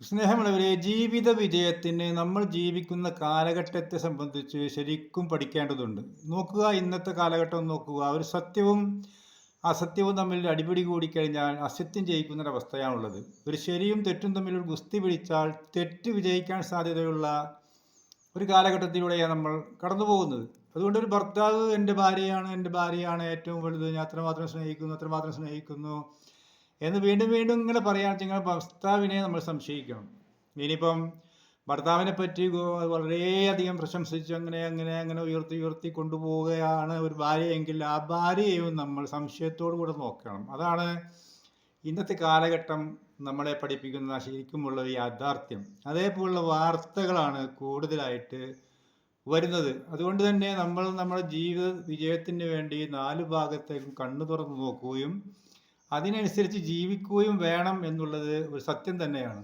സ്നേഹമുള്ളവരെ ജീവിത വിജയത്തിന് നമ്മൾ ജീവിക്കുന്ന കാലഘട്ടത്തെ സംബന്ധിച്ച് ശരിക്കും പഠിക്കേണ്ടതുണ്ട്. നോക്കുക ഇന്നത്തെ കാലഘട്ടം നോക്കുക. ഒരു സത്യവും അസത്യവും തമ്മിൽ അടിപിടി കൂടിക്കഴിഞ്ഞാൽ അസത്യം ജയിക്കുന്ന അവസ്ഥയാണുള്ളത് ഒരു ശരിയും തെറ്റും തമ്മിൽ ഒരു ഗുസ്തി പിടിച്ചാൽ തെറ്റ് വിജയിക്കാൻ സാധ്യതയുള്ള ഒരു കാലഘട്ടത്തിലൂടെയാണ് നമ്മൾ കടന്നു പോകുന്നത് അതുകൊണ്ട് ഒരു ഭർത്താവ് എന്റെ ഭാര്യയാണ് എന്റെ ഭാര്യയാണ് ഏറ്റവും വലുത്. ഞാൻ അത്രമാത്രം സ്നേഹിക്കുന്നു അത്രമാത്രം സ്നേഹിക്കുന്നു. എന്ന് വീണ്ടും വീണ്ടും ഇങ്ങനെ പറയുകയാണെന്ന് വെച്ചാൽ ഭർത്താവിനെ നമ്മൾ സംശയിക്കണം. ഇനിയിപ്പം ഭർത്താവിനെ പറ്റി വളരെയധികം പ്രശംസിച്ച് അങ്ങനെ അങ്ങനെ അങ്ങനെ ഉയർത്തി ഉയർത്തി കൊണ്ടുപോവുകയാണ് ഒരു ഭാര്യയെങ്കിൽ ആ ഭാര്യയെയും നമ്മൾ സംശയത്തോടു കൂടെ നോക്കണം. അതാണ് ഇന്നത്തെ കാലഘട്ടം നമ്മളെ പഠിപ്പിക്കുന്ന ശരിക്കുമുള്ള യാഥാർത്ഥ്യം. അതേപോലുള്ള വാർത്തകളാണ് കൂടുതലായിട്ട് വരുന്നത്. അതുകൊണ്ട് തന്നെ നമ്മൾ നമ്മുടെ ജീവിത വിജയത്തിന് വേണ്ടി നാല് ഭാഗത്തേക്കും കണ്ണു തുറന്നു നോക്കുകയും അതിനനുസരിച്ച് ജീവിക്കുകയും വേണം എന്നുള്ളത് ഒരു സത്യം തന്നെയാണ്.